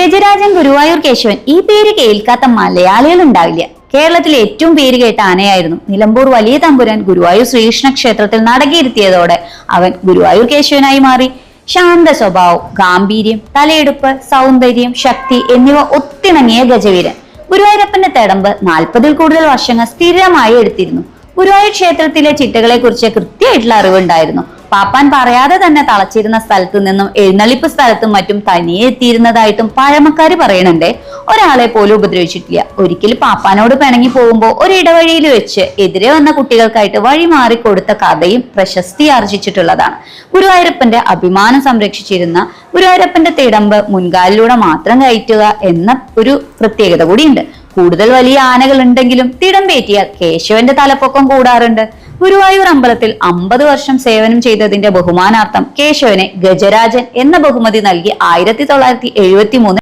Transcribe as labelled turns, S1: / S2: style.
S1: ഗജരാജൻ ഗുരുവായൂർ കേശവൻ ഈ പേര് കേൾക്കാത്ത മലയാളികൾ ഉണ്ടാവില്ല കേരളത്തിലെ ഏറ്റവും പേര് കേട്ട ആനയായിരുന്നു നിലമ്പൂർ വലിയ തമ്പുരാൻ ഗുരുവായൂർ ശ്രീകൃഷ്ണ ക്ഷേത്രത്തിൽ നടകിയിരുത്തിയതോടെ അവൻ ഗുരുവായൂർ കേശവനായി മാറി. ശാന്ത സ്വഭാവം ഗാംഭീര്യം തലയെടുപ്പ് സൗന്ദര്യം ശക്തി എന്നിവ ഒത്തിണങ്ങിയ ഗജവീരൻ. ഗുരുവായൂരപ്പന്റെ തെടമ്പ് നാൽപ്പതിൽ കൂടുതൽ വർഷങ്ങൾ സ്ഥിരമായി എടുത്തിരുന്നു. ഗുരുവായൂർ ക്ഷേത്രത്തിലെ ചിട്ടകളെ കുറിച്ച് കൃത്യമായിട്ടുള്ള അറിവുണ്ടായിരുന്നു. പാപ്പാൻ പറയാതെ തന്നെ തളച്ചിരുന്ന സ്ഥലത്തു നിന്നും എഴുന്നള്ളിപ്പ് സ്ഥലത്തും മറ്റും തനിയെ എത്തിയിരുന്നതായിട്ടും പഴമക്കാര് പറയണുണ്ടേ. ഒരാളെ പോലും ഉപദ്രവിച്ചിട്ടില്ല. ഒരിക്കൽ പാപ്പാനോട് പിണങ്ങി പോകുമ്പോൾ ഒരു ഇടവഴിയിൽ വെച്ച് എതിരെ വന്ന കുട്ടികൾക്കായിട്ട് വഴി മാറി കൊടുത്ത കഥയും പ്രശസ്തി ആർജിച്ചിട്ടുള്ളതാണ്. ഗുരുവായൂരപ്പന്റെ അഭിമാനം സംരക്ഷിച്ചിരുന്ന ഗുരുവായൂരപ്പന്റെ തിടമ്പ് മുൻകാലിലൂടെ മാത്രം കയറ്റുക എന്ന ഒരു പ്രത്യേകത കൂടിയുണ്ട്. കൂടുതൽ വലിയ ആനകൾ ഉണ്ടെങ്കിലും തിടമ്പേറ്റിയാൽ കേശവന്റെ തലപ്പൊക്കം കൂടാറുണ്ട്. ഗുരുവായൂർ അമ്പലത്തിൽ അമ്പത് വർഷം സേവനം ചെയ്തതിന്റെ ബഹുമാനാർത്ഥം കേശവനെ ഗജരാജൻ എന്ന ബഹുമതി നൽകി ആയിരത്തി തൊള്ളായിരത്തി എഴുപത്തി മൂന്ന്